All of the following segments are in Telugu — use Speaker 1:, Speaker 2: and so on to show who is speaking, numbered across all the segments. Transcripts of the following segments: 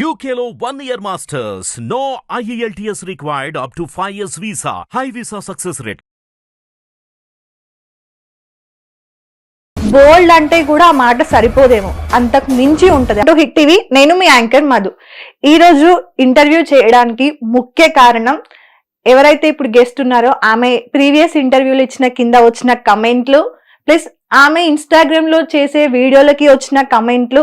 Speaker 1: యూకేలో one year masters no IELTS required up to five years visa high visa success rate
Speaker 2: bold అంటే కూడా ఆ మాట సరిపోదేమో. అంతకు మించి ఉంటది. అంటే హిట్ టీవీ నేను మీ యాంకర్ మధు. ఈ రోజు ఇంటర్వ్యూ చేయడానికి ముఖ్య కారణం ఎవరైతే ఇప్పుడు గెస్ట్ ఉన్నారో ఆమె ప్రీవియస్ ఇంటర్వ్యూలు ఇచ్చిన కింద వచ్చిన కమెంట్లు ప్లస్ ఆమె ఇన్స్టాగ్రామ్లో చేసే వీడియోలకి వచ్చిన కమెంట్లు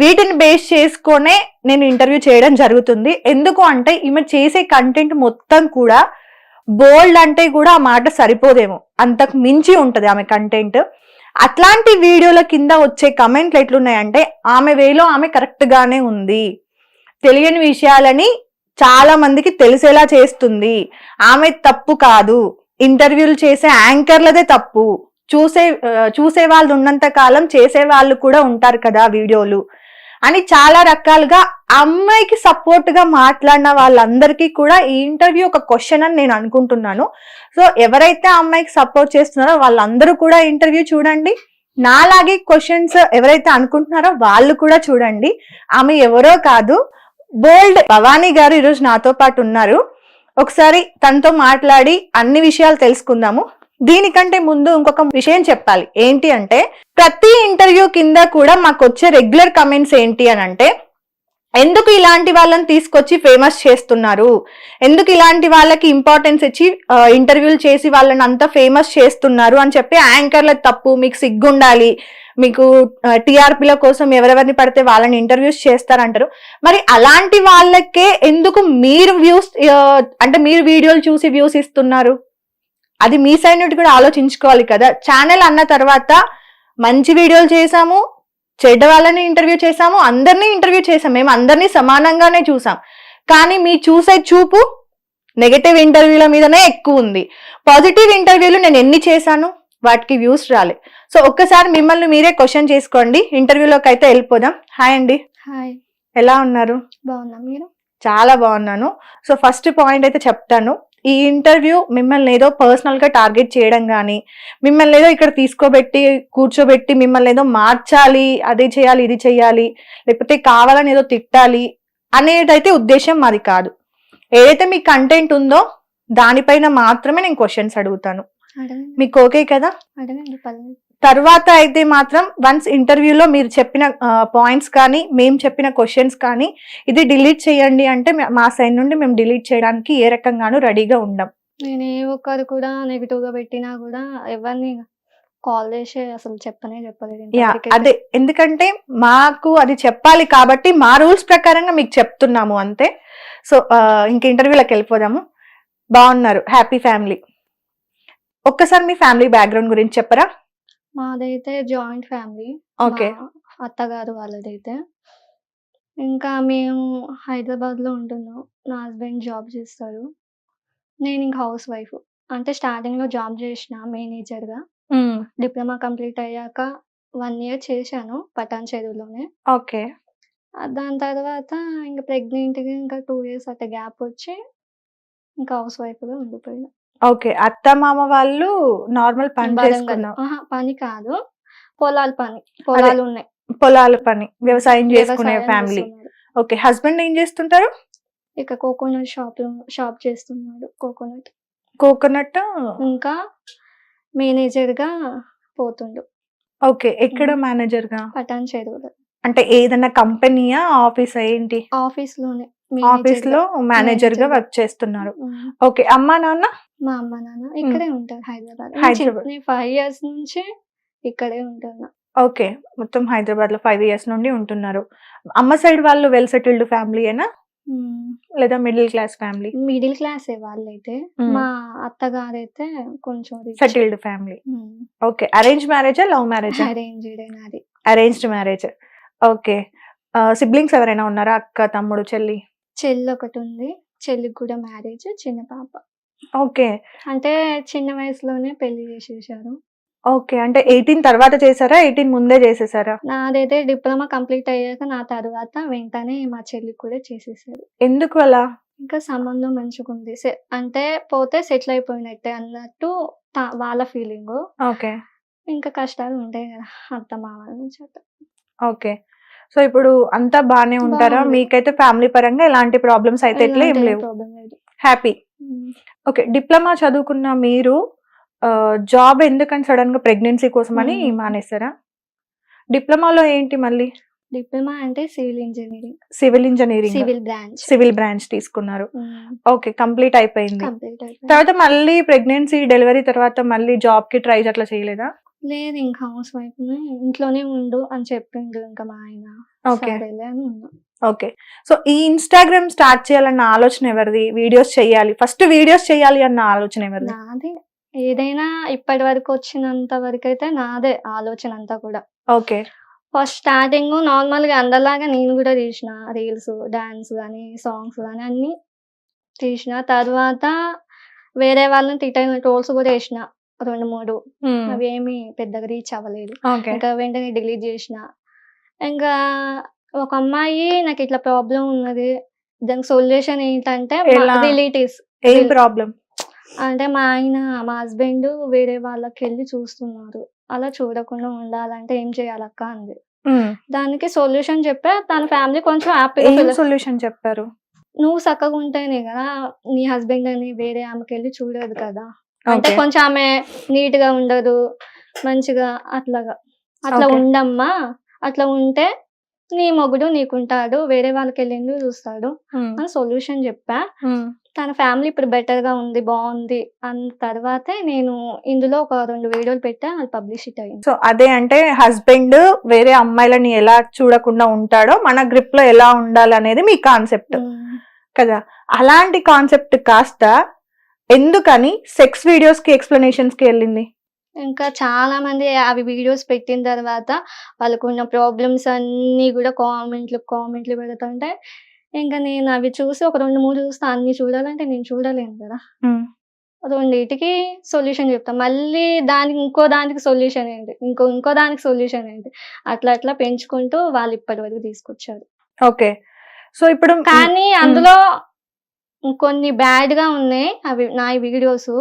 Speaker 2: వీటిని బేస్ చేసుకొనే నేను ఇంటర్వ్యూ చేయడం జరుగుతుంది. ఎందుకు అంటే ఈమె చేసే కంటెంట్ మొత్తం కూడా బోల్డ్ అంటే కూడా ఆ మాట సరిపోదేమో. అంతకు మించి ఉంటుంది ఆమె కంటెంట్. అట్లాంటి వీడియోల కింద వచ్చే కమెంట్లు ఎట్లున్నాయంటే ఆమె వేలో ఆమె కరెక్ట్ గానే ఉంది. తెలియని విషయాలని చాలా మందికి తెలిసేలా చేస్తుంది. ఆమె తప్పు కాదు. ఇంటర్వ్యూలు చేసే యాంకర్లదే తప్పు. చూసే చూసే వాళ్ళు ఉన్నంత కాలం చేసే వాళ్ళు కూడా ఉంటారు కదా వీడియోలు. అని చాలా రకాలుగా అమ్మాయికి సపోర్ట్గా మాట్లాడిన వాళ్ళందరికీ కూడా ఈ ఇంటర్వ్యూ ఒక క్వశ్చన్ అని నేను అనుకుంటున్నాను. సో ఎవరైతే ఆ అమ్మాయికి సపోర్ట్ చేస్తున్నారో వాళ్ళందరూ కూడా ఇంటర్వ్యూ చూడండి. నాలాగే క్వశ్చన్స్ ఎవరైతే అనుకుంటున్నారో వాళ్ళు కూడా చూడండి. ఆమె ఎవరో కాదు. బోల్డ్ భవానీ గారు ఈరోజు నాతో పాటు ఉన్నారు. ఒకసారి తనతో మాట్లాడి అన్ని విషయాలు తెలుసుకుందాము. దీనికంటే ముందు ఇంకొక విషయం చెప్పాలి. ఏంటి అంటే ప్రతి ఇంటర్వ్యూ కింద కూడా మాకు వచ్చే రెగ్యులర్ కమెంట్స్ ఏంటి అని అంటే ఎందుకు ఇలాంటి వాళ్ళని తీసుకొచ్చి ఫేమస్ చేస్తున్నారు? ఎందుకు ఇలాంటి వాళ్ళకి ఇంపార్టెన్స్ ఇచ్చి ఇంటర్వ్యూలు చేసి వాళ్ళని అంత ఫేమస్ చేస్తున్నారు అని చెప్పి యాంకర్ల తప్పు మీకు సిగ్గుండాలి మీకు టీఆర్పీల కోసం ఎవరెవరిని పడితే వాళ్ళని ఇంటర్వ్యూస్ చేస్తారంటారు. మరి అలాంటి వాళ్ళకే ఎందుకు మీరు వ్యూస్ అంటే మీరు వీడియోలు చూసి వ్యూస్ ఇస్తున్నారు? అది మీ సైడ్ నుండి కూడా ఆలోచించుకోవాలి కదా. ఛానల్ అన్న తర్వాత మంచి వీడియోలు చేసాము చెడ్డ వాళ్ళని ఇంటర్వ్యూ చేసాము అందరినీ ఇంటర్వ్యూ చేసాం మేము అందరినీ సమానంగానే చూసాం కానీ మీ చూసే చూపు నెగటివ్ ఇంటర్వ్యూల మీదనే ఎక్కువ ఉంది. పాజిటివ్ ఇంటర్వ్యూలు నేను ఎన్ని చేశాను? వాటికి వ్యూస్ రాలే. సో ఒక్కసారి మిమ్మల్ని మీరే క్వశ్చన్ చేసుకోండి. ఇంటర్వ్యూలోకి అయితే వెళ్ళిపోదాం. హాయ్ అండి.
Speaker 3: హాయ్
Speaker 2: ఎలా ఉన్నారు?
Speaker 3: బాగున్నా మీరు?
Speaker 2: చాలా బాగున్నాను. సో ఫస్ట్ పాయింట్ అయితే చెప్తాను. ఈ ఇంటర్వ్యూ మిమ్మల్ని ఏదో పర్సనల్గా టార్గెట్ చేయడం కానీ మిమ్మల్ని ఏదో ఇక్కడ తీసుకోబెట్టి కూర్చోబెట్టి మిమ్మల్ని ఏదో మార్చాలి అదే చేయాలి ఇది చేయాలి లేకపోతే కావాలని ఏదో తిట్టాలి అనేదైతే ఉద్దేశం మాది కాదు. ఏదైతే మీ కంటెంట్ ఉందో దానిపైన మాత్రమే నేను క్వశ్చన్స్ అడుగుతాను. మీకు ఓకే కదా? తర్వాత అయితే మాత్రం వన్స్ ఇంటర్వ్యూలో మీరు చెప్పిన పాయింట్స్ కానీ మేము చెప్పిన క్వశ్చన్స్ కానీ ఇది డిలీట్ చేయండి అంటే మే- సైడ్ నుండి మేము డిలీట్ చేయడానికి ఏ రకంగానూ రెడీగా ఉండం.
Speaker 3: నేను ఏ ఒక్కరు కూడా నెగిటివ్గా పెట్టినా కూడా ఎవరిని కాల్ చేసి అసలు చెప్పనే చెప్పలేదు.
Speaker 2: అదే. ఎందుకంటే మాకు అది చెప్పాలి కాబట్టి మా రూల్స్ ప్రకారంగా మీకు చెప్తున్నాము అంతే. సో ఇంక ఇంటర్వ్యూలోకి వెళ్ళిపోదాము. బాగున్నారు. హ్యాపీ ఫ్యామిలీ ఒక్కసారి మీ ఫ్యామిలీ బ్యాక్గ్రౌండ్ గురించి చెప్పరా?
Speaker 3: మాదైతే జాయింట్ ఫ్యామిలీ.
Speaker 2: ఓకే.
Speaker 3: అత్తగారు వాళ్ళదైతే. ఇంకా మేము హైదరాబాద్లో ఉంటున్నాం. నా హస్బెండ్ జాబ్ చేస్తారు నేను ఇంకా హౌస్ వైఫ్. అంటే స్టార్టింగ్లో జాబ్ చేసిన మేనేజర్గా డిప్లొమా కంప్లీట్ అయ్యాక వన్ ఇయర్ చేశాను పటాన్ చెరువులోనే.
Speaker 2: ఓకే.
Speaker 3: దాని తర్వాత ఇంకా ప్రెగ్నెంట్గా ఇంకా టూ ఇయర్స్ అట్లా గ్యాప్ వచ్చి ఇంకా హౌస్ వైఫ్గా ఉండిపోయినా.
Speaker 2: ఓకే. అత్త మామ వాళ్ళు నార్మల్ పని. చేసుకున్నాం
Speaker 3: ఆహా, పని కాదు. పొలాల పని పొలాలు ఉన్నాయి.
Speaker 2: పొలాల పని వ్యవసాయం చేసుకునే
Speaker 3: వ్యవసాయం
Speaker 2: ఫ్యామిలీ.
Speaker 3: చేస్తున్నారు.
Speaker 2: ఓకే. హస్బెండ్ ఏం చేస్తుంటారు?
Speaker 3: ఇక కోకోనట్ షాప్ షాప్ చేస్తున్నాడు కోకోనట్.
Speaker 2: కోకోనట్?
Speaker 3: ఇంకా మేనేజర్గా పోతుండు.
Speaker 2: ఓకే. ఎక్కడ మేనేజర్గా
Speaker 3: పటాన్ చెరువులో.
Speaker 2: అంటే ఏదైనా కంపెనీయా ఆఫీస్ ఏంటి? ఆఫీస్లోనే ఆఫీస్లో మేనేజర్గా
Speaker 3: manager గా.
Speaker 2: వర్క్ చేస్తున్నారు.
Speaker 3: ఉమ్.
Speaker 2: ఓకే. అమ్మా నాన్న?
Speaker 3: మా అమ్మ నాన్న ఇక్కడే ఉంటారు హైదరాబాద్
Speaker 2: హైదరాబాద్.
Speaker 3: నేను ఫైవ్ ఇయర్స్ నుంచి ఇక్కడే ఉంటున్నా.
Speaker 2: ఓకే. మొత్తం హైదరాబాద్లో ఫైవ్ ఇయర్స్ నుండి ఉంటున్నారు. అమ్మ సైడ్ వాళ్ళు వెల్ సెటిల్డ్ ఫ్యామిలీ అయినా లేదా middle class family
Speaker 3: middle class వాళ్ళైతే.
Speaker 2: మ్మ్.
Speaker 3: మా అత్తగారు అయితే కొంచెం
Speaker 2: సెటిల్డ్ ఫ్యామిలీ ఓకే. అరేంజ్ మ్యారేజా లవ్ మ్యారేజా
Speaker 3: అరేంజ్ నాది.
Speaker 2: Arranged marriage okay. సిబ్లింగ్స్ ఎవరైనా ఉన్నారా? అక్క తమ్ముడు చెల్లి?
Speaker 3: చెల్లి ఒకటి ఉంది. చెల్లికి కూడా మ్యారేజ్ చిన్న పాప.
Speaker 2: ఓకే.
Speaker 3: అంటే చిన్న వయసులోనే పెళ్ళి చేసేసారు.
Speaker 2: ఓకే. అంటే ఎయిటీన్ తర్వాత చేసారా ఎయిటీన్ ముందే చేసేసారా?
Speaker 3: నాదైతే డిప్లొమా కంప్లీట్ అయ్యాక నా తర్వాత వెంటనే మా చెల్లికి కూడా చేసేసారు.
Speaker 2: ఎందుకు అలా?
Speaker 3: ఇంకా సంబంధం మంచిగుంది అంటే పోతే సెటిల్ అయిపోయినట్టే అన్నట్టు వాళ్ళ ఫీలింగ్.
Speaker 2: ఓకే.
Speaker 3: ఇంకా కష్టాలు ఉంటాయి కదా అత్త మామ నుంచి.
Speaker 2: ఓకే. సో ఇప్పుడు అంతా బానే ఉంటారా. మీకైతే ఫ్యామిలీ పరంగా ఎలాంటి ప్రాబ్లమ్స్ అయితే ఎట్లా ఏం లేవు. హ్యాపీ. ఓకే డిప్లొమా చదువుకున్న మీరు జాబ్ ఎందుకని సడన్గా ప్రెగ్నెన్సీ కోసం అని
Speaker 3: మ్మ్.
Speaker 2: మానేస్తారా డిప్లొమాలో ఏంటి మళ్ళీ?
Speaker 3: డిప్లొమా అంటే civil engineering.
Speaker 2: Civil engineering.
Speaker 3: Civil branch.
Speaker 2: Civil branch తీసుకున్నారు. ఓకే కంప్లీట్ అయిపోయింది.
Speaker 3: కంప్లీట్ అయిపోయింది.
Speaker 2: తర్వాత మళ్ళీ ప్రెగ్నెన్సీ డెలివరీ తర్వాత మళ్ళీ జాబ్కి ట్రై అట్లా చేయలేదా?
Speaker 3: లేదు ఇంకా హౌస్ వైఫ్ ఇంట్లోనే ఉండు అని చెప్పిండు ఇంకా మా ఆయన.
Speaker 2: Okay okay. సో ఈ ఇన్స్టాగ్రామ్ స్టార్ట్ చేయాలన్న ఆలోచన ఎవరిది? వీడియోస్ చేయాలి. ఫస్ట్ వీడియోస్ చేయాలి అన్న ఆలోచన ఎవరిది?
Speaker 3: నాదే. ఏదైనా ఇప్పటి వరకు వచ్చినంత వరకు అయితే నాదే ఆలోచన అంతా కూడా.
Speaker 2: ఓకే.
Speaker 3: ఫస్ట్ స్టార్టింగ్ నార్మల్గా అందరిలాగా నేను కూడా తీసిన రీల్స్ డాన్స్ కానీ సాంగ్స్ కానీ అన్ని తీసిన. తర్వాత వేరే వాళ్ళని తిట్టిన ట్రోల్స్ కూడా వేసిన రెండు మూడు. అవి ఏమి పెద్దగా రీచ్ అవ్వలేదు. ఇంకా వెంటనే డిలీట్ చేసిన. ఇంకా ఒక అమ్మాయి నాకు ఇట్లా ప్రాబ్లం ఉన్నది. దానికి సొల్యూషన్ ఏంటంటే
Speaker 2: ఎలా?
Speaker 3: రిలేటివ్స్
Speaker 2: ఏం ప్రాబ్లం
Speaker 3: అంటే మా ఆయన మా హస్బెండ్ వేరే వాళ్ళకి వెళ్ళి చూస్తున్నారు. అలా చూడకుండా ఉండాలంటే ఏం చేయాలక్క అంది. దానికి సొల్యూషన్ చెప్పా తన ఫ్యామిలీ కొంచెం
Speaker 2: ఏం
Speaker 3: హ్యాపీగా
Speaker 2: సొల్యూషన్ చెప్పారు?
Speaker 3: నువ్వు చక్కగా ఉంటేనే కదా నీ హస్బెండ్ అని వేరే ఆమెకి వెళ్ళి చూడదు కదా. అంటే కొంచెం ఆమె నీట్గా ఉండదు మంచిగా అట్లాగా. అట్లా
Speaker 2: Okay.
Speaker 3: ఉండమ్మా అట్లా ఉంటే నీ మొగుడు నీకుంటాడు వేరే వాళ్ళకి వెళ్ళింది చూస్తాడు. అని సొల్యూషన్ చెప్పా. తన ఫ్యామిలీ ఇప్పుడు బెటర్గా ఉంది బాగుంది అన్న తర్వాతే నేను ఇందులో ఒక రెండు వీడియోలు పెట్టా అది పబ్లిసిటీ అయింది.
Speaker 2: సో అదే అంటే హస్బెండ్ వేరే అమ్మాయిలని ఎలా చూడకుండా ఉంటాడో మన గ్రిప్లో ఎలా ఉండాలనేది మీ కాన్సెప్ట్. కదా? అలాంటి కాన్సెప్ట్ కాస్త ఎందుకని సెక్స్ వీడియోస్కి ఎక్స్ప్లెనేషన్స్కి వెళ్ళింది?
Speaker 3: ఇంకా చాలా మంది అవి వీడియోస్ పెట్టిన తర్వాత వాళ్ళకు ఉన్న ప్రాబ్లమ్స్ అన్ని కూడా కామెంట్లు కామెంట్లు పెడుతుంటే ఇంకా నేను అవి చూసి ఒక రెండు మూడు చూస్తే అన్ని చూడాలంటే నేను చూడలేను కదా. రెండింటికి సొల్యూషన్ చెప్తాం. మళ్ళీ దానికి ఇంకో దానికి సొల్యూషన్ ఏంటి? ఇంకో ఇంకో దానికి సొల్యూషన్ ఏంటి? అట్లా అట్లా పెంచుకుంటూ వాళ్ళు ఇప్పటి వరకు తీసుకొచ్చారు.
Speaker 2: ఓకే. సో ఇప్పుడు
Speaker 3: కానీ అందులో కొన్ని బ్యాడ్గా ఉన్నాయి అవి నా వీడియోస్.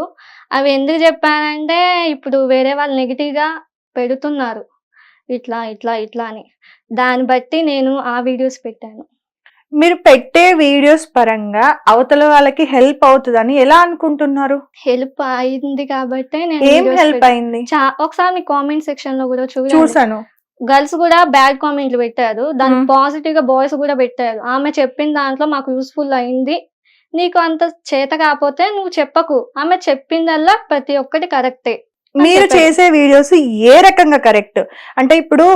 Speaker 3: అవి ఎందుకు చెప్పానంటే ఇప్పుడు వేరే వాళ్ళు నెగిటివ్గా పెడుతున్నారు. ఇట్లా ఇట్లా ఇట్లా అని. దాన్ని బట్టి నేను ఆ వీడియోస్ పెట్టాను.
Speaker 2: మీరు పెట్టే వీడియోస్ పరంగా అవతల వాళ్ళకి హెల్ప్ అవుతుందని ఎలా అనుకుంటున్నారు?
Speaker 3: హెల్ప్ అయింది కాబట్టి
Speaker 2: ఏం హెల్ప్. అయింది?
Speaker 3: ఒకసారి మీ కామెంట్ సెక్షన్లో కూడా
Speaker 2: చూసాను
Speaker 3: గర్ల్స్ కూడా బ్యాడ్ కామెంట్లు పెట్టారు.
Speaker 2: మ్మ్.
Speaker 3: పాజిటివ్గా బాయ్స్ కూడా పెట్టారు. ఆమె చెప్పిన దాంట్లో మాకు యూస్ఫుల్ అయింది. నీకు అంత చేత కాకపోతే నువ్వు చెప్పకు. ఆమె చెప్పిందల్లా ప్రతి ఒక్కటి కరెక్టే.
Speaker 2: మీరు. చేసే వీడియోస్ ఏ రకంగా కరెక్ట్? అంటే ఇప్పుడు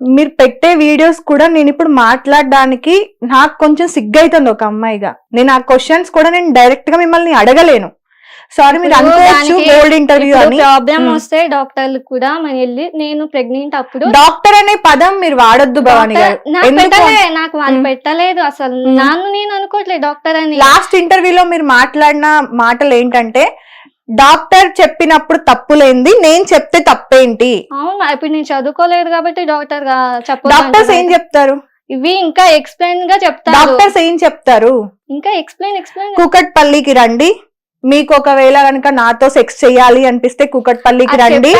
Speaker 2: మీరు పెట్టే వీడియోస్ కూడా నేను ఇప్పుడు మాట్లాడడానికి నాకు కొంచెం సిగ్గైతుంది ఒక అమ్మాయిగా. నేను ఆ క్వశ్చన్స్ కూడా నేను డైరెక్ట్గా మిమ్మల్ని అడగలేను. సారీ మీరు అనుకోవచ్చు గోల్డ్ ఇంటర్వ్యూ అని.
Speaker 3: Problem
Speaker 2: hmm.
Speaker 3: వస్తే డాక్టర్లు కూడా మనం వెళ్ళి నేను ప్రెగ్నెంట్ అప్పుడు
Speaker 2: డాక్టర్ అనే పదం మీరు వాడొద్దు భవాని గారు.
Speaker 3: డాక్టర్- నాకు వాళ్ళు
Speaker 2: మ్మ్.
Speaker 3: పెట్టలేదు అసలు.
Speaker 2: మ్మ్.
Speaker 3: నన్ను నేను అనుకోవట్లేదు డాక్టర్ అని.
Speaker 2: లాస్ట్ ఇంటర్వ్యూలో మీరు మాట్లాడిన మాటలు ఏంటంటే డాక్టర్ చెప్పినప్పుడు తప్పులేంది నేను చెప్తే తప్పేంటి?
Speaker 3: అవును ఇప్పుడు నేను చదువుకోలేదు కాబట్టి డాక్టర్
Speaker 2: డాక్టర్స్ ఏం చెప్తారు?
Speaker 3: ఇవి ఇంకా ఎక్స్ప్లెయిన్గా చెప్తారు.
Speaker 2: డాక్టర్స్ ఏం చెప్తారు?
Speaker 3: ఇంకా ఎక్స్ప్లెయిన్ ఎక్స్ప్లెయిన్
Speaker 2: కూకట్పల్లికి రండి. మీకు ఒకవేళ కనుక నాతో సెక్స్ చేయాలి అనిపిస్తే కూకట్పల్లికి రండి.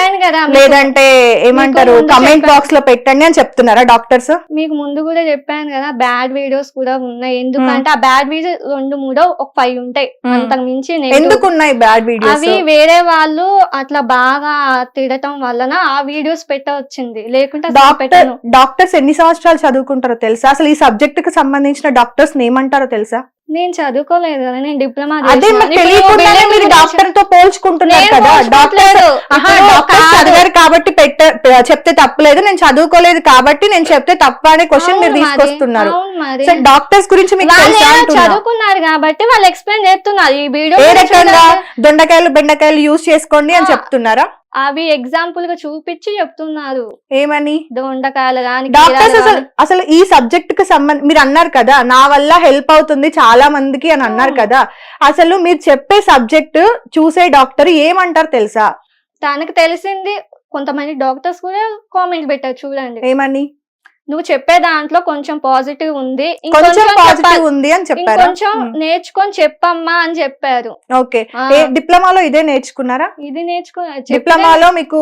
Speaker 2: లేదంటే ఏమంటారు కమెంట్. బాక్స్లో పెట్టండి అని చెప్తున్నారా డాక్టర్స్?
Speaker 3: మీకు ముందు కూడా చెప్పాను కదా బ్యాడ్ వీడియోస్ కూడా ఉన్నాయి. ఎందుకంటే ఆ. బ్యాడ్ వీడియోస్ రెండు మూడో ఒక ఫైవ్ ఉంటాయి. అంతకు మించి.
Speaker 2: ఎందుకు ఉన్నాయి బ్యాడ్ వీడియోస్
Speaker 3: అవి వేరే వాళ్ళు అట్లా బాగా తిడటం వలన ఆ వీడియోస్ పెట్టవచ్చింది. లేకుంటే
Speaker 2: డాక్టర్స్ ఎన్ని సంవత్సరాలు చదువుకుంటారో తెలుసా? అసలు ఈ సబ్జెక్ట్కి సంబంధించిన డాక్టర్స్ ఏమంటారో తెలుసా?
Speaker 3: నేను చదువుకోలేదు కదా నేను డిప్లొమా
Speaker 2: అదే మరి తెలియకుండానే మీరు డాక్టర్తో పోల్చుకుంటున్నారు కదా. డాక్టర్ ఆహా, డాక్టర్ చదివారు కాబట్టి పెట్ట చెప్తే తప్పలేదు. నేను చదువుకోలేదు కాబట్టి నేను చెప్తే తప్ప అనే క్వశ్చన్ మీరు తీసుకొస్తున్నారు. డాక్టర్స్ గురించి మీకు.
Speaker 3: చదువుకున్నారు కాబట్టి వాళ్ళు ఎక్స్ప్లెయిన్ చేస్తున్నారు. ఈ వీడియో
Speaker 2: ఏ రకంగా? దొండకాయలు బెండకాయలు యూజ్ చేసుకోండి అని. చెప్తున్నారా?
Speaker 3: అవి ఎగ్జాంపుల్గా చూపించి చెప్తున్నారు.
Speaker 2: ఏమని?
Speaker 3: దొండకాయలు కానీ
Speaker 2: డాక్టర్స్ అసలు అసలు ఈ సబ్జెక్ట్కి సంబంధ మీరు అన్నారు కదా నా వల్ల హెల్ప్ అవుతుంది చాలా మందికి అని అన్నారు. కదా అసలు మీరు చెప్పే సబ్జెక్ట్ చూసే డాక్టర్ ఏమంటారు తెలుసా?
Speaker 3: తనకు తెలిసింది కొంతమంది డాక్టర్స్ కూడా కామెంట్ పెట్టారు చూడండి.
Speaker 2: ఏమని?
Speaker 3: నువ్వు చెప్పే దాంట్లో కొంచెం పాజిటివ్ ఉంది
Speaker 2: కొంచెం పాజిటివ్. ఉంది అని చెప్పారా ఉమ్.
Speaker 3: నేర్చుకొని చెప్పమ్మా అని చెప్పారు
Speaker 2: ఓకే డిప్లొమాలో ఇదే నేర్చుకున్నారా
Speaker 3: ఇది నేర్చుకో
Speaker 2: డిప్లొమాలో మీకు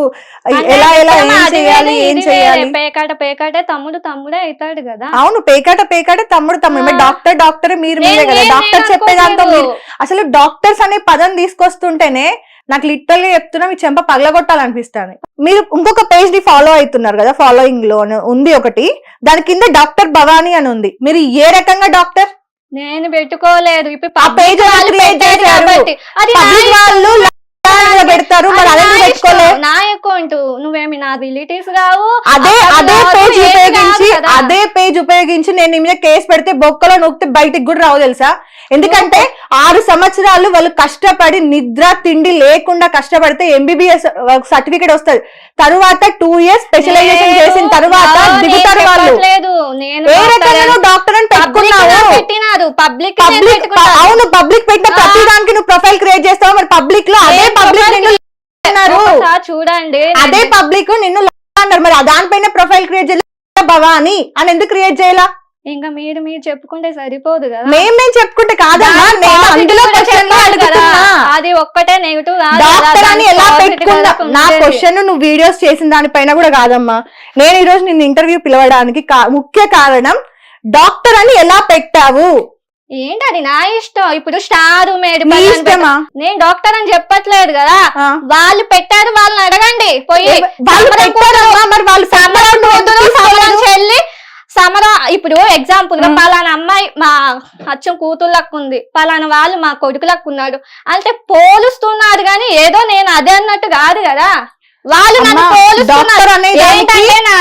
Speaker 2: ఎలా ఎలా ఏం చేయాలి ఏం. చేయాలి
Speaker 3: పేకాట పేకాటే తమ్ముడు తమ్ముడే అవుతాడు కదా
Speaker 2: అవును పేకాట పేకాట తమ్ముడు తమ్ముడు. డాక్టర్ డాక్టర్ మీరు మీరే కదా డాక్టర్
Speaker 3: నేను
Speaker 2: చెప్పే దాంతో మీరు
Speaker 3: అనుకోలేదు.
Speaker 2: అసలు డాక్టర్స్ అనే పదం తీసుకొస్తుంటేనే నాకు లిటరల్గా చెప్తున్నా మీ చెంప పగలగొట్టాలనిపిస్తుంది. మీరు ఇంకొక పేజ్ని ఫాలో అవుతున్నారు కదా ఫాలోయింగ్లో ఉంది ఒకటి. దాని కింద డాక్టర్ భవానీ అని ఉంది. మీరు ఏ రకంగా డాక్టర్?
Speaker 3: నేను పెట్టుకోలేదు. ఇప్పుడు
Speaker 2: ఆ
Speaker 3: వాళ్ళు
Speaker 2: పెడతారు మరి
Speaker 3: అది నా అకౌంట్ నువ్వేమి నా రిలేటివ్స్ కావు.
Speaker 2: అదే అదే పేజ్ ఉపయోగించి. అదే పేజ్ ఉపయోగించి నేను నీ మీద కేసు పెడితే బొక్కలో నొక్కితే బయటికి కూడా రావు తెలుసా? ఎందుకంటే ఆరు సంవత్సరాలు వాళ్ళు కష్టపడి నిద్ర తిండి లేకుండా కష్టపడితే ఎంబీబీఎస్ సర్టిఫికేట్ వస్తుంది. తరువాత టూ ఇయర్స్ స్పెషలైజేషన్ చేసిన తర్వాత దిగుతారు వాళ్ళు. ఏ రకంగా డాక్టర్ అని పెట్టుకున్నావు?
Speaker 3: పబ్లిక్
Speaker 2: అవును పబ్లిక్ పెట్టిన
Speaker 3: ఆ.
Speaker 2: ప్రతి దానికి నువ్వు ప్రొఫైల్ క్రియేట్ చేస్తావు? మరి పబ్లిక్లో అదే పబ్లిక్
Speaker 3: చూడండి.
Speaker 2: అదే పబ్లిక్ నిన్ను అన్నారు మరి దానిపైన ప్రొఫైల్ క్రియేట్ చేయాలి. భవాని? అని ఎందుకు క్రియేట్ చేయాలా?
Speaker 3: ఇంకా మీరు మీరు చెప్పుకుంటే సరిపోదు కదా.
Speaker 2: మేం మేము చెప్పుకుంటే కాదమ్మా. నేను అందులో
Speaker 3: అది ఒక్కటే నెగిటివ్
Speaker 2: డాక్టర్ అని ఎలా పెట్టుకున్నా నా క్వశ్చన్ నువ్వు వీడియోస్ చేసిన దానిపైన కూడా కాదమ్మా. నేను ఈ రోజు నిన్ను ఇంటర్వ్యూ పిలవడానికి ముఖ్య కారణం డాక్టర్ అని ఎలా పెట్టావు?
Speaker 3: ఏంటి అది నా ఇష్టం. ఇప్పుడు స్టార్ మేడ్
Speaker 2: ఇష్టమా?
Speaker 3: నేను డాక్టర్ అని చెప్పట్లేదు కదా.
Speaker 2: ఆ.
Speaker 3: వాళ్ళు పెట్టారు వాళ్ళని అడగండి. పోయి
Speaker 2: వాళ్ళు మరి వాళ్ళు
Speaker 3: సమరం
Speaker 2: పెట్టినప్పుడు నువ్వు
Speaker 3: కూతురు
Speaker 2: ఎందుకు
Speaker 3: సమరం
Speaker 2: తీసుకోలేదు?
Speaker 3: చెల్లి సమరం ఇప్పుడు
Speaker 2: ఎగ్జాంపుల్గా.
Speaker 3: పలానా అమ్మాయి మా అచ్చం కూతుర్లకు ఉంది. పలానా వాళ్ళు మా కొడుకులకు ఉన్నాడు. అంటే పోలుస్తున్నారు కానీ ఏదో నేను అదే అన్నట్టు కాదు కదా. వాళ్ళు నన్ను పోలుస్తున్నారు. ఏంటంటే నా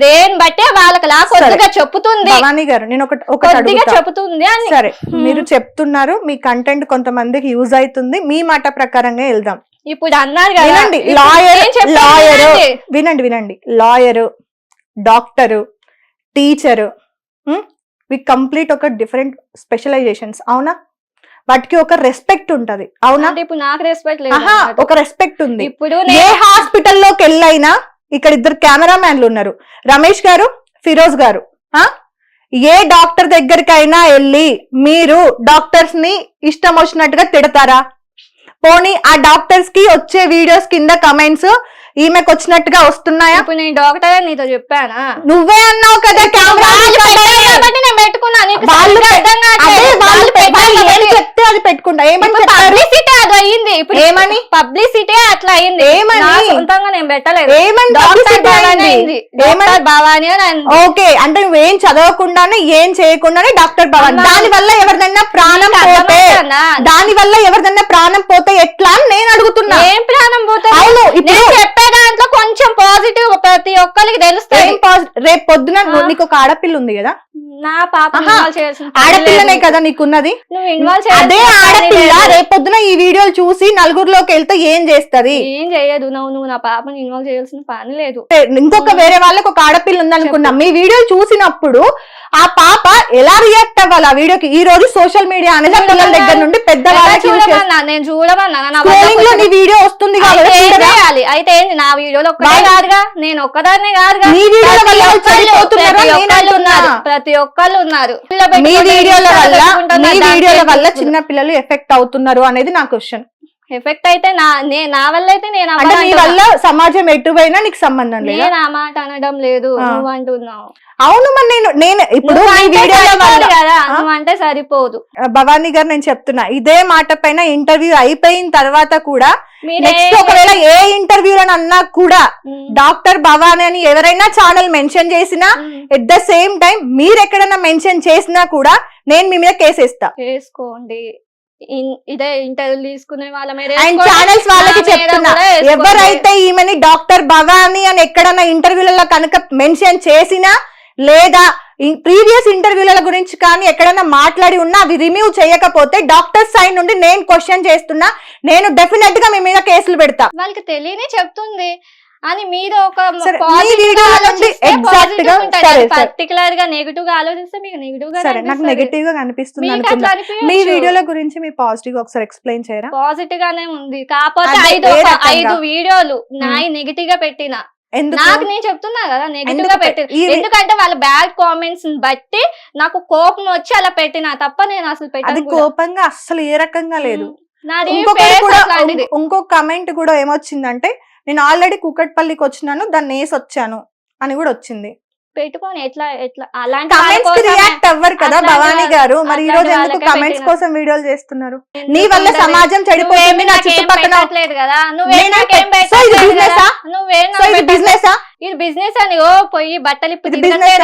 Speaker 3: బ్రెయిన్ బట్టే వాళ్ళకి లా కొద్దిగా చెప్పుతుంది
Speaker 2: భవానీ గారు నేను ఒకటి
Speaker 3: కొద్దిగా చెబుతుంది అని.
Speaker 2: సరే. మీరు చెప్తున్నారు మీ కంటెంట్ కొంతమందికి యూజ్ అవుతుంది. మీ మాట ప్రకారంగా వెళ్దాం.
Speaker 3: ఇప్పుడు అన్నారు
Speaker 2: వినండి లాయర్ లాయర్.
Speaker 3: వినండి.
Speaker 2: వినండి వినండి. లాయరు డాక్టరు టీచరు వి కంప్లీట్ ఒక డిఫరెంట్ స్పెషలైజేషన్స్ అవునా? వాటికి ఒక రెస్పెక్ట్ ఉంటది. అవునా?
Speaker 3: ఇప్పుడు నాకు రెస్పెక్ట్ లేదు.
Speaker 2: ఒక రెస్పెక్ట్ ఉంది.
Speaker 3: ఇప్పుడు
Speaker 2: ఏ హాస్పిటల్లోకి వెళ్ళైనా ఇక్కడ ఇద్దరు కెమెరా మ్యాన్లు ఉన్నారు. రమేష్ గారు ఫిరోజ్ గారు. ఏ డాక్టర్ దగ్గరికైనా వెళ్ళి మీరు డాక్టర్స్ని ఇష్టం వచ్చినట్టుగా తిడతారా? పోనీ ఆ డాక్టర్స్కి వచ్చే వీడియోస్ కింద కమెంట్స్ ఈమెకు వచ్చినట్టుగా వస్తున్నాయా
Speaker 3: ఇప్పుడు నేను డాక్టర్ నీతో చెప్పానా
Speaker 2: నువ్వే అన్నావు కదా కెమెరా
Speaker 3: నేను పెట్టుకున్నా నీకు
Speaker 2: వాళ్ళు
Speaker 3: అర్థం.
Speaker 2: అదే వాళ్ళు చెప్తే పెట్టుకుంటా ఏమని
Speaker 3: పబ్లిసిటీ అది అయ్యింది ఇప్పుడు
Speaker 2: ఏమని?
Speaker 3: పబ్లిసిటీ అట్లా అయింది
Speaker 2: ఏమని?
Speaker 3: సొంతంగా నేను పెట్టలేదు
Speaker 2: ఏమని
Speaker 3: డాక్టర్
Speaker 2: publicity
Speaker 3: భవాని
Speaker 2: అయింది?
Speaker 3: అయింది
Speaker 2: ఏమని?
Speaker 3: భవాని అని.
Speaker 2: ఓకే అంటే నువ్వేం చదవకుండానే ఏం చేయకుండానే డాక్టర్ భవన్. దాని వల్ల ఎవరిదైనా ప్రాణం పోతే? దాని వల్ల ఎవరిదైనా ప్రాణం పోతే ఎట్లా అని నేను అడుగుతున్నా
Speaker 3: ఏం ప్రాణం పోతుంది
Speaker 2: అవును ఇప్పుడు
Speaker 3: చెప్పే దాంట్లో కొంచెం పాజిటివ్ ప్రతి ఒక్కరికి
Speaker 2: పాజ్- రేపు పొద్దున. నీకు ఒక ఆడపిల్ల ఉంది కదా?
Speaker 3: నా పాప
Speaker 2: ఆడపిల్లనే. కదా నీకున్నది అదే ఆడపిల్ల రేపు పొద్దున ఈ వీడియోలు చూసి నలుగురిలోకి వెళ్తే ఏం చేస్తది?
Speaker 3: ఏం చేయదు నువ్వు నువ్వు నా పాపని ఇన్వాల్వ్ చేయాల్సిన పని లేదు.
Speaker 2: ఇంకొక వేరే వాళ్ళకి ఒక ఆడపిల్ల ఉంది అనుకున్నా మీ వీడియోలు చూసినప్పుడు ఆ పాప ఎలా రియాక్ట్ అవ్వాలి ఆ వీడియోకి? ఈ రోజు సోషల్ మీడియా అనేది పిల్లల దగ్గర నుండి పెద్ద
Speaker 3: నేను చూడమన్నా నా
Speaker 2: వీడియో వస్తుంది
Speaker 3: అయితే
Speaker 2: కాబట్టి
Speaker 3: నా వీడియోలో ఒక్కటే కాదుగా? నేను ఒక్కదాన్నే కాదుగా?
Speaker 2: నీ వీడియోల
Speaker 3: ప్రతి ప్రతి ఒక్కళ్ళు. ఉన్నారు
Speaker 2: మీ వీడియోల వల్ల మీ వీడియోల వల్ల
Speaker 3: చిన్న
Speaker 2: పిల్లలు ఎఫెక్ట్ అవుతున్నారు అనేది నా క్వశ్చన్
Speaker 3: ఎఫెక్ట్ అయితే నా నే- నా వల్ల అయితే నేను
Speaker 2: అంటే నీ. వల్ల సమాజం ఎటువైనా నీకు సంబంధం లేదా
Speaker 3: నేను ఆ మాట అనడం లేదు
Speaker 2: ఆ.
Speaker 3: నువ్వు అంటున్నావు
Speaker 2: అవును మరి నేను నేను ఇప్పుడు
Speaker 3: నువ్వు అంటే
Speaker 2: వీడియోల
Speaker 3: సరిపోదు
Speaker 2: వల్ల
Speaker 3: కదా
Speaker 2: ఆ?
Speaker 3: నువ్వు అంటే సరిపోదు
Speaker 2: భవానీ గారు నేను చెప్తున్నా ఇదే మాట పైన ఇంటర్వ్యూ అయిపోయిన తర్వాత కూడా
Speaker 3: మీరే
Speaker 2: నెక్స్ట్ ఒకవేళ ఏ ఇంటర్వ్యూలో అన్నా కూడా
Speaker 3: ఉమ్.
Speaker 2: డాక్టర్ భవానీ అని ఎవరైనా ఛానల్ మెన్షన్ చేసినా
Speaker 3: um.
Speaker 2: At the same time మీరు ఎక్కడైనా మెన్షన్ చేసినా కూడా నేను మీ మీద కేసేస్తా
Speaker 3: వేసుకోండి ఇన్- ఇదే ఇంటర్వ్యూ తీసుకునే వాళ్ళ.
Speaker 2: ఛానల్స్ వాళ్ళకి చెప్తున్నా. ఎవరైతే ఈమెని డాక్టర్ భవానీ అని ఎక్కడన్నా ఇంటర్వ్యూలలో కనుక మెన్షన్ చేసినా లేదా ప్రీవియస్ ఇంటర్వ్యూల గురించి కానీ ఎక్కడైనా మాట్లాడి ఉన్నా అవి రిమూవ్ చేయకపోతే డాక్టర్ సైడ్ నుండి నేను క్వశ్చన్ చేస్తున్నా నేను డెఫినెట్గా మీ మీద కేసులు పెడతా
Speaker 3: వాళ్ళకి తెలియని చెప్తుంది అని మీరు ఒక. పర్టికులర్గా నెగిటివ్గా ఆలోచిస్తే మీకు నెగిటివ్గా
Speaker 2: సరే నాకు నెగటివ్గా కనిపిస్తుంది మీ వీడియోల గురించి మీ పాజిటివ్గా ఒకసారి ఎక్స్ప్లెయిన్ చేయరా?
Speaker 3: పాజిటివ్ గానే ఉంది. కాకపోతే ఐదు? ఐదు వీడియోలు నాయి నెగిటివ్గా పెట్టిన. నాకు నేను చెప్తున్నా కదా నెగిటివ్గా పెట్టి
Speaker 2: ఈ-
Speaker 3: ఎందుకంటే వాళ్ళ బ్యాడ్ కామెంట్స్ బట్టి నాకు కోపం వచ్చి అలా పెట్టిన తప్ప నేను అసలు పెట్టను కూడా.
Speaker 2: కోపంగా అస్సలు ఏ రకంగా లేదు.
Speaker 3: ఉమ్, నాది
Speaker 2: ఇంకొకటి
Speaker 3: face
Speaker 2: కూడా
Speaker 3: అట్లాంటిది.
Speaker 2: ఇంకో- ఇంకో కమెంట్ కూడా ఏమొచ్చిందంటే నేను ఆల్రెడీ కుకట్పల్లికి వచ్చినాను దాన్ని వేసి వచ్చాను అని కూడా వచ్చింది.
Speaker 3: పెట్టుకొని ఎట్లా ఎట్లా అలాంటి కమెంట్స్కి
Speaker 2: రియాక్ట్ అవ్వరు కదా భవానీ గారు. మరి ఈ రోజు ఎందుకు కమెంట్స్. కోసం వీడియోలు చేస్తున్నారు? నీ వల్ల? సమాజం
Speaker 3: నువ్వేమీ
Speaker 2: నా చుట్టుపక్కల
Speaker 3: కదా? నువ్వేం.
Speaker 2: బిజినెస్
Speaker 3: ఇది బిజినెస్ అని ఓ పోయి బట్టలు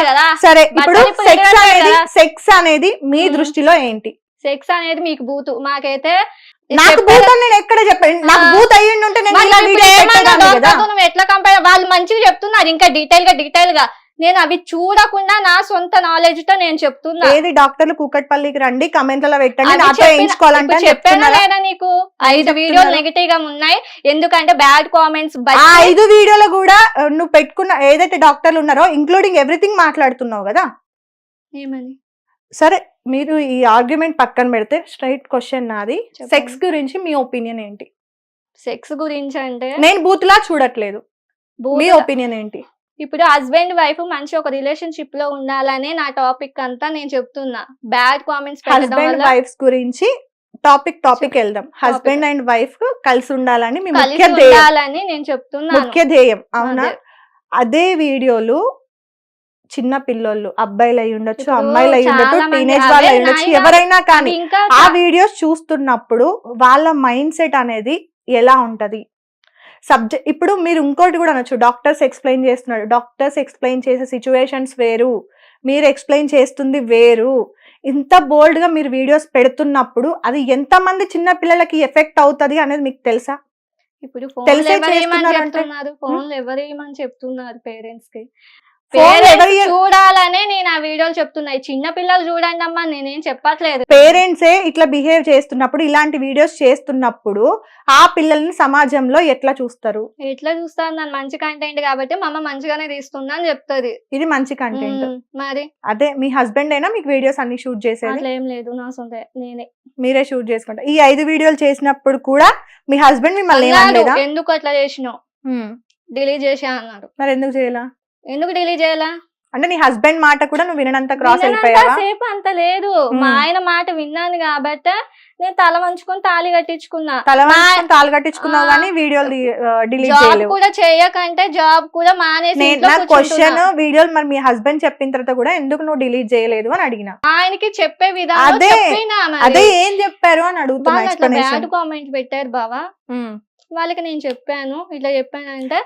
Speaker 3: కదా?
Speaker 2: సరే ఇప్పుడు సెక్స్ అనేది. సెక్స్ అనేది మీ. దృష్టిలో ఏంటి?
Speaker 3: సెక్స్ అనేది మీకు బూతు. మాకైతే
Speaker 2: నాకు భూత్ అని నేను ఎక్కడ చెప్పాను నాకు. భూత్ అయ్యిండి ఉంటే నేను ఇలా పెట్టేదాన్ని కదా
Speaker 3: నువ్వు ఎట్లా కంపేర్ వాళ్ళు మంచిగా చెప్తున్నారు ఇంకా డీటెయిల్గా డీటెయిల్గా. నేను అవి చూడకుండా నా సొంత నాలెడ్జ్తో నేను చెప్తున్నా.
Speaker 2: ఏది డాక్టర్లు కూకట్పల్లికి రండి కమెంట్లలో పెట్టండి
Speaker 3: అది
Speaker 2: నాతో
Speaker 3: చెప్పిన-
Speaker 2: వేయించుకోవాలంటే
Speaker 3: ఇప్పుడు
Speaker 2: అని
Speaker 3: చెప్పానా
Speaker 2: చెప్తున్నారా?
Speaker 3: లేదా నీకు? ఐదు
Speaker 2: చెప్తున్నారు?
Speaker 3: వీడియోలు నెగిటివ్గా ఉన్నాయి. ఎందుకంటే బ్యాడ్ కామెంట్స్
Speaker 2: ఆ ఐదు వీడియోలో కూడా ఆ, నువ్వు పెట్టుకున్న ఏదైతే డాక్టర్లు ఉన్నారో ఇంక్లూడింగ్ ఎవ్రీథింగ్ మాట్లాడుతున్నావు కదా?
Speaker 3: ఏమని?
Speaker 2: సరే మీరు ఈ ఆర్గ్యుమెంట్ పక్కన పెడితే స్ట్రైట్ క్వశ్చన్ నాది. సెక్స్ గురించి మీ ఒపీనియన్ ఏంటి?
Speaker 3: సెక్స్ గురించి అంటే?
Speaker 2: నేను బూత్లా చూడట్లేదు. మీ ఒపీనియన్ ఏంటి?
Speaker 3: ఇప్పుడు హస్బెండ్ వైఫ్ మంచి ఒక రిలేషన్షిప్లో ఉండాలనే నా టాపిక్ అంతా నేను చెప్తున్నా. బ్యాడ్ కామెంట్స్
Speaker 2: హస్బెండ్ వైఫ్స్ గురించి టాపిక్ టాపిక్ వెళ్దాం. హస్బెండ్ అండ్ వైఫ్ కలిసి ఉండాలని ముఖ్య
Speaker 3: నేను చెప్తున్నాను.
Speaker 2: ముఖ్య ధ్యేయం. అవునా.
Speaker 3: అదే
Speaker 2: వీడియోలు చిన్న పిల్లోళ్ళు అబ్బాయిలు అయి ఉండొచ్చు అమ్మాయిలు అయి ఉండొచ్చు టీనేజ్ వాళ్ళు అయి ఉండొచ్చు ఎవరైనా కానీ ఆ వీడియోస్ చూస్తున్నప్పుడు వాళ్ళ మైండ్ సెట్ అనేది ఎలా ఉంటది? సబ్జెక్ట్ ఇప్పుడు మీరు ఇంకోటి కూడా అనొచ్చు డాక్టర్స్ ఎక్స్ప్లెయిన్ చేస్తున్నాడు డాక్టర్స్ ఎక్స్ప్లెయిన్ చేసే సిచ్యువేషన్స్ వేరు మీరు ఎక్స్ప్లెయిన్ చేస్తుంది వేరు. ఇంత బోల్డ్గా మీరు వీడియోస్ పెడుతున్నప్పుడు అది ఎంత మంది చిన్న పిల్లలకి ఎఫెక్ట్ అవుతది అనేది మీకు తెలుసా?
Speaker 3: ఇప్పుడు
Speaker 2: తెలిసే
Speaker 3: ఫోన్ ఎవరేమని
Speaker 2: చేస్తున్నారు అంటే?
Speaker 3: చెప్తున్నారు? ఫోన్ ఎవరేమని చెప్తున్నారు
Speaker 2: పేరెంట్స్కి
Speaker 3: చూడాలనే నేను ఆ వీడియోలు చెప్తున్నా. ఈ చిన్న పిల్లలు చూడండి అమ్మా నేనేం చెప్పట్లేదు.
Speaker 2: పేరెంట్సే ఇట్లా బిహేవ్ చేస్తున్నప్పుడు ఇలాంటి వీడియోస్ చేస్తున్నప్పుడు ఆ పిల్లల్ని సమాజంలో ఎట్లా చూస్తారు?
Speaker 3: ఎట్లా చూస్తాను? నన్ను మంచి కంటెంట్ కాబట్టి మా అమ్మ మంచిగానే తీస్తుందా అని చెప్తుంది.
Speaker 2: ఇది మంచి కంటెంట్
Speaker 3: మరి?
Speaker 2: అదే మీ హస్బెండ్ అయినా మీకు వీడియోస్ అన్ని షూట్ చేసేది?
Speaker 3: ఏం లేదు నా సొంత నేనే.
Speaker 2: మీరే షూట్ చేసుకుంటారు ఈ ఐదు వీడియోలు చేసినప్పుడు కూడా మీ హస్బెండ్ మిమ్మల్ని
Speaker 3: ఎందుకు అట్లా చేసినావు. డిలీట్ చేసా అన్నాడు
Speaker 2: మరి ఎందుకు చేయాలా?
Speaker 3: ఎందుకు డిలీట్ చేయాలా
Speaker 2: అంటే నీ హస్బెండ్ మాట కూడా నువ్వు విననంత క్రాస్ అయిపోయావా
Speaker 3: సేపు అంత లేదు మా. ఆయన మాట విన్నాను కాబట్టి నేను తల వంచుకొని తాళి కట్టించుకున్నా
Speaker 2: తల వంచుకొని తాళు కట్టించుకున్నావు. కానీ వీడియోలు డిలీట్ చేయలేవు
Speaker 3: కూడా చేయకంటే జాబ్ కూడా మానేసి
Speaker 2: నా క్వశ్చన్. వీడియోలు మరి మీ హస్బెండ్ చెప్పిన తర్వాత కూడా ఎందుకు నువ్వు డిలీట్ చేయలేదు అని అడిగిన
Speaker 3: ఆయనకి చెప్పే విధానం
Speaker 2: అదే. అదే ఏం చెప్పారు అని అడుగుతున్నా
Speaker 3: కామెంట్ పెట్టారు బావా వాళ్ళకి నేను చెప్పాను. ఇట్లా చెప్పాను అంటే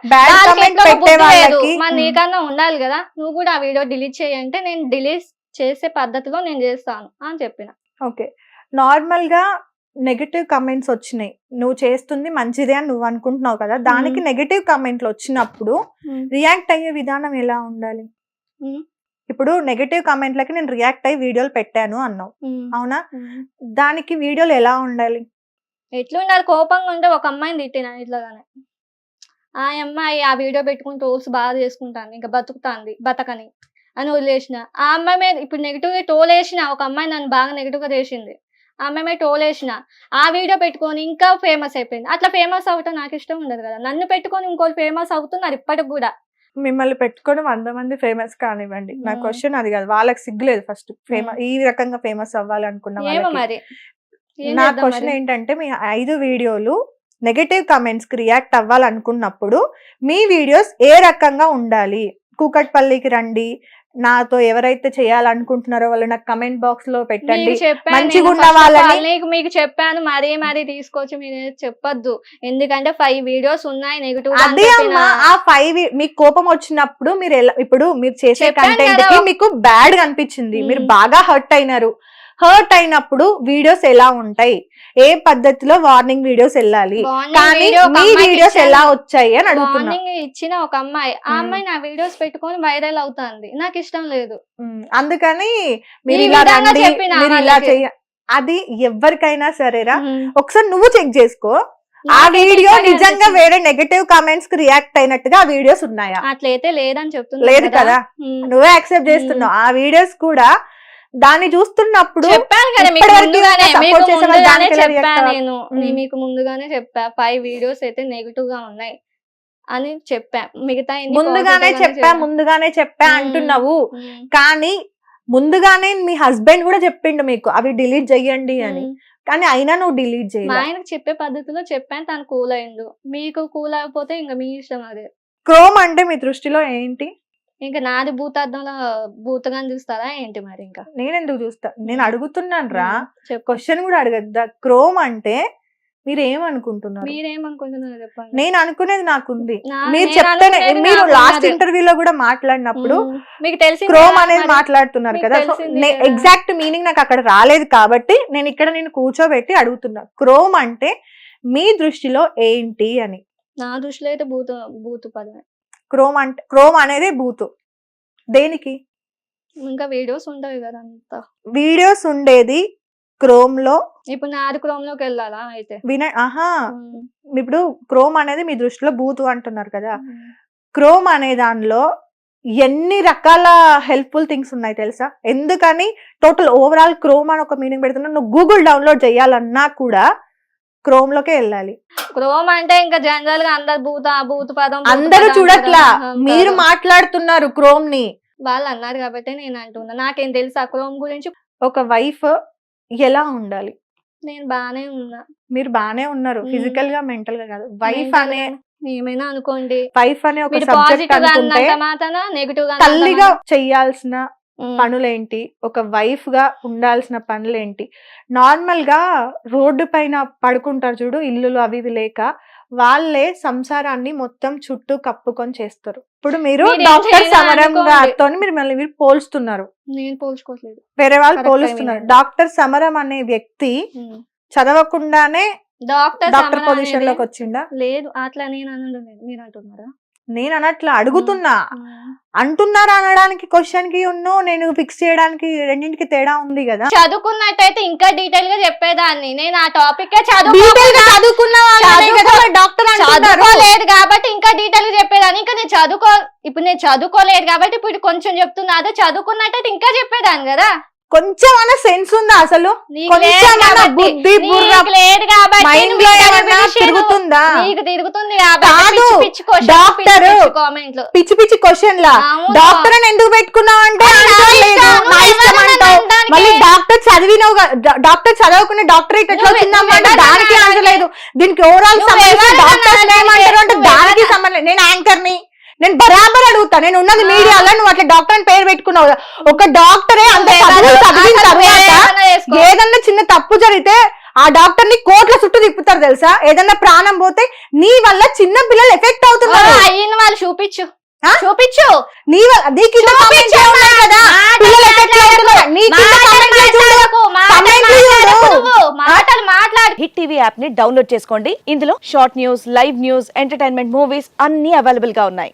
Speaker 2: ఉమ్.
Speaker 3: నీకన్నా ఉండాలి కదా. నువ్వు కూడా ఆ వీడియో డిలీట్ చేయంటే నేను డిలీట్ చేసే పద్ధతిలో నేను చేస్తాను అని చెప్పిన.
Speaker 2: ఓకే. నార్మల్గా నెగటివ్ కమెంట్స్ వచ్చినాయి. నువ్వు చేస్తుంది మంచిదే అని నువ్వు అనుకుంటున్నావు కదా. దానికి నెగటివ్ కమెంట్లు వచ్చినప్పుడు రియాక్ట్ అయ్యే విధానం ఎలా ఉండాలి. ఇప్పుడు నెగటివ్ కమెంట్లకి నేను రియాక్ట్ అయ్యి వీడియోలు పెట్టాను అన్నావు. అవునా? దానికి వీడియోలు ఎలా ఉండాలి?
Speaker 3: ఎట్లుండాలి? కోపంగా ఉంటే ఒక అమ్మాయిని తిట్టిన ఇట్లాగానే. ఆ అమ్మాయి ఆ వీడియో పెట్టుకుని టోల్స్ బాగా చేసుకుంటాను ఇంకా బతుకుతాంది బతకని అని వదిలేసిన. ఆ అమ్మాయి మీద ఇప్పుడు నెగిటివ్గా టోల్ వేసిన ఒక అమ్మాయి నన్ను బాగా నెగిటివ్గా చేసింది. ఆ అమ్మాయి మీద టోల్ వేసిన ఆ వీడియో పెట్టుకొని ఇంకా ఫేమస్ అయిపోయింది. అట్లా ఫేమస్ అవటం నాకు ఇష్టం ఉండదు కదా. నన్ను పెట్టుకొని ఇంకోటి ఫేమస్ అవుతున్నారు ఇప్పటికి కూడా.
Speaker 2: మిమ్మల్ని పెట్టుకొని వంద మంది ఫేమస్ కానివ్వండి. నా. క్వశ్చన్ అది కాదు. వాళ్ళకి సిగ్గులేదు ఫస్ట్. ఫేమస్ ఈ రకంగా ఫేమస్ అవ్వాలి అనుకున్న
Speaker 3: ఏమో మరి?
Speaker 2: నా క్వశ్చన్? ఏంటంటే మీ ఐదు వీడియోలు నెగటివ్ కమెంట్స్కి రియాక్ట్ అవ్వాలనుకున్నప్పుడు మీ వీడియోస్ ఏ రకంగా ఉండాలి? కూకట్పల్లికి రండి. నాతో ఎవరైతే చేయాలనుకుంటున్నారో వాళ్ళు నాకు కమెంట్ బాక్స్లో పెట్టండి.
Speaker 3: మీకు చెప్పాను
Speaker 2: మంచిగా ఉన్న వాళ్ళని-
Speaker 3: మీకు మరీ మరీ తీసుకొచ్చి మీరు చెప్పొద్దు. ఎందుకంటే ఫైవ్ వీడియోస్ ఉన్నాయి నెగిటివ్
Speaker 2: అదే అమ్మా ఆ ఫైవ్ మీకు కోపం వచ్చినప్పుడు మీరు ఎలా ఇప్పుడు మీరు చేసే కంటెంట్. కి మీకు బ్యాడ్ అనిపించింది. మీరు. బాగా హర్ట్ అయినారు. హర్ట్ అయినప్పుడు వీడియోస్ ఎలా ఉంటాయి? ఏ పద్ధతిలో వార్నింగ్ వీడియోస్ వెళ్ళాలి? కానీ మీ వీడియోస్ ఎలా వచ్చాయి అని అడుగుతున్నా.
Speaker 3: వార్నింగ్ ఇచ్చిన ఒక అమ్మాయి ఆ
Speaker 2: మ్మ్.
Speaker 3: అమ్మాయి నా వీడియోస్ పెట్టుకొని వైరల్ అవుతుంది. నాకు ఇష్టం లేదు.
Speaker 2: అందుకని మీరు ఇలా రండి మీరు ఇలా. చెయ్య అది ఎవరికైనా సరేరా. ఒకసారి నువ్వు చెక్ చేసుకో. ఆ వీడియో నిజంగా. వేరే నెగటివ్ కామెంట్స్కి రియాక్ట్ అయినట్టుగా ఆ వీడియోస్ ఉన్నాయా?
Speaker 3: అట్లయితే లేదని చెప్తున్నా
Speaker 2: లేదు కదా. నువ్వే యాక్సెప్ట్ చేస్తున్నావు. ఆ వీడియోస్ కూడా దాన్ని చూస్తున్నప్పుడు
Speaker 3: చెప్పాను కదా మీకు ముందుగానే మీకు ముందుగానే చెప్పా? నేను. మీకు ముందుగానే చెప్పా. ఫైవ్ వీడియోస్ అయితే నెగిటివ్గా ఉన్నాయి అని చెప్పా. మిగతా
Speaker 2: ముందుగానే చెప్పా ముందుగానే చెప్పా. అంటున్నావు. కానీ ముందుగానే మీ హస్బెండ్ కూడా చెప్పిండు మీకు అవి డిలీట్ చెయ్యండి అని. కానీ అయినా నువ్వు డిలీట్
Speaker 3: మా
Speaker 2: చేయాలి.
Speaker 3: ఆయనకు చెప్పే పద్ధతిలో చెప్పాను తను కూల్ అయిండు. మీకు కూల్ అయిపోతే ఇంకా మీ ఇష్టం అది.
Speaker 2: క్రోమ్ అంటే మీ దృష్టిలో ఏంటి?
Speaker 3: ఇంకా నాది భూతార్థంలో భూతగా చూస్తారా ఏంటి మరి ఇంకా?
Speaker 2: నేను ఎందుకు చూస్తా? నేను అడుగుతున్నాను రా. క్వశ్చన్ కూడా అడగద్దా? క్రోమ్ అంటే మీరు ఏమనుకుంటున్నారు
Speaker 3: మీరేమనుకుంటున్నారు చెప్పండి.
Speaker 2: నేను అనుకునేది నాకుంది. మీరు చెప్తేనే
Speaker 3: అనుకునేది
Speaker 2: మీరు లాస్ట్. ఇంటర్వ్యూలో కూడా మాట్లాడినప్పుడు
Speaker 3: మీకు తెలిసి
Speaker 2: క్రోమ్ అనేది మాట్లాడుతున్నారు కదా. ఎగ్జాక్ట్ మీనింగ్ నాకు అక్కడ రాలేదు కాబట్టి నేను ఇక్కడ నేను కూర్చోబెట్టి అడుగుతున్నా. క్రోమ్ అంటే మీ దృష్టిలో ఏంటి అని.
Speaker 3: నా దృష్టిలో అయితే భూత భూత పదమే
Speaker 2: క్రోమ్ అంటే క్రోమ్ అనేది బూతు. దేనికి?
Speaker 3: ఇంకా వీడియోస్ ఉంటాయి కదా అంతా.
Speaker 2: వీడియోస్ ఉండేది క్రోమ్లో
Speaker 3: ఇప్పుడు నాది క్రోమ్లోకి వెళ్ళాలా అయితే?
Speaker 2: విన ఆహా. ఇప్పుడు క్రోమ్ అనేది మీ దృష్టిలో బూతు అంటున్నారు కదా. క్రోమ్ అనే దానిలో ఎన్ని రకాల హెల్ప్ఫుల్ థింగ్స్ ఉన్నాయి తెలుసా? ఎందుకని టోటల్ ఓవరాల్ క్రోమ్ అని ఒక మీనింగ్ పెడుతున్నా నువ్వు గూగుల్ డౌన్లోడ్ చేయాలన్నా కూడా క్రోమ్ లోకే వెళ్ళాలి.
Speaker 3: క్రోమ్ అంటే ఇంకా జనరల్గా అందరు భూత భూత పదం
Speaker 2: అందరూ చూడట్లా. మీరు మాట్లాడుతున్నారు క్రోమ్ని
Speaker 3: వాళ్ళు అన్నారు కాబట్టి నేను అంటున్నా. నాకేం తెలుసు ఆ క్రోమ్ గురించి?
Speaker 2: ఒక వైఫ్ ఎలా ఉండాలి?
Speaker 3: నేను బానే ఉన్నా.
Speaker 2: మీరు బానే ఉన్నారు. ఫిజికల్గా మెంటల్గా కాదు వైఫ్ అనే
Speaker 3: ఏమైనా అనుకోండి.
Speaker 2: వైఫ్ అనే ఒక సబ్జెక్ట్ అనుకుంటే తల్లిగా చెయ్యాల్సిన
Speaker 3: ఉమ్,
Speaker 2: పనులేంటి? ఒక వైఫ్గా ఉండాల్సిన పనులేంటి? నార్మల్గా రోడ్డు పైన పడుకుంటారు చూడు ఇల్లులు అవి ఇవి లేక వాళ్ళే సంసారాన్ని మొత్తం చుట్టూ కప్పుకొని చేస్తారు. ఇప్పుడు మీరు డాక్టర్ సమరం. గారితో మీరు మళ్ళీ మీరు పోల్స్తున్నారు
Speaker 3: నేను పోల్చుకోవట్లేదు.
Speaker 2: వేరే వాళ్ళు పోలుస్తున్నారు. డాక్టర్ సమరం అనే వ్యక్తి. చదవకుండానే
Speaker 3: డాక్టర్
Speaker 2: డాక్టర్ పొజిషన్లోకి వచ్చిండా?
Speaker 3: లేదు. అట్లా నేను అనడం లేదు. మీరు అంటున్నారా?
Speaker 2: నేను అనట్లా అడుగుతున్నా. అంటున్నారా అనడానికి క్వశ్చన్కి ఉన్నో నేను ఫిక్స్ చేయడానికి రెండింటికి తేడా ఉంది కదా.
Speaker 3: చదువుకున్నట్టయితే ఇంకా డీటెయిల్గా చెప్పేదాన్ని. నేను ఆ టాపిక్ చదువుకోలేదు కాబట్టి ఇంకా డీటెయిల్గా చెప్పేదాన్ని. ఇంకా నేను చదువుకో ఇప్పుడు నేను చదువుకోలేదు కాబట్టి ఇప్పుడు కొంచెం చెప్తున్నా. అదే చదువుకున్నట్టయితే ఇంకా చెప్పేదాన్ని కదా.
Speaker 2: కొంచెం అన్న సెన్స్ ఉందా అసలు కొంచెం. బుద్ధి
Speaker 3: మైండ్లో
Speaker 2: ఏమన్నా తిరుగుతుందా కాదు. డాక్టర్.
Speaker 3: పిచ్చి పిచ్చి
Speaker 2: క్వశ్చన్ లా. డాక్టర్ ఎందుకు పెట్టుకున్నావు అంటే మళ్ళీ డాక్టర్ చదివినవు డాక్టర్ చదవకుండా డాక్టరేట్ ఎట్లా
Speaker 3: ఎవరన్నా
Speaker 2: దానికి ఆన్సర్ లేదు దీనికి ఓవరాల్ సంబంధించి డాక్టర్స్ ఏమంటారు అంటే దానికి సంబంధం. నేను యాంకర్ని నేను బరాబర్ అడుగుతా. నేను ఉన్నది. మీడియాలో నువ్వు అట్లా డాక్టర్ అని పేరు పెట్టుకున్నావు. ఒక డాక్టరే అంత
Speaker 3: ఏదన్నా
Speaker 2: చిన్న తప్పు జరిగితే ఆ డాక్టర్ని కోట్ల చుట్టూ తిప్పుతారు తెలుసా? ఏదన్నా ప్రాణం పోతే నీ వల్ల చిన్న పిల్లలు ఎఫెక్ట్ అవుతున్నారు.
Speaker 3: అయ్యిన వాళ్ళు చూపించు.
Speaker 2: ఆ?
Speaker 3: చూపించు.
Speaker 2: నీ వల్ల నీ కింద కదా. పిల్లలు ఎఫెక్ట్ అవుతున్నారు.
Speaker 3: మాటలు మాట్లాడు.
Speaker 4: హిట్ టీవీ యాప్ని డౌన్లోడ్ చేసుకోండి. ఇందులో short news live news entertainment movies అన్ని అవైలబుల్గా ఉన్నాయి.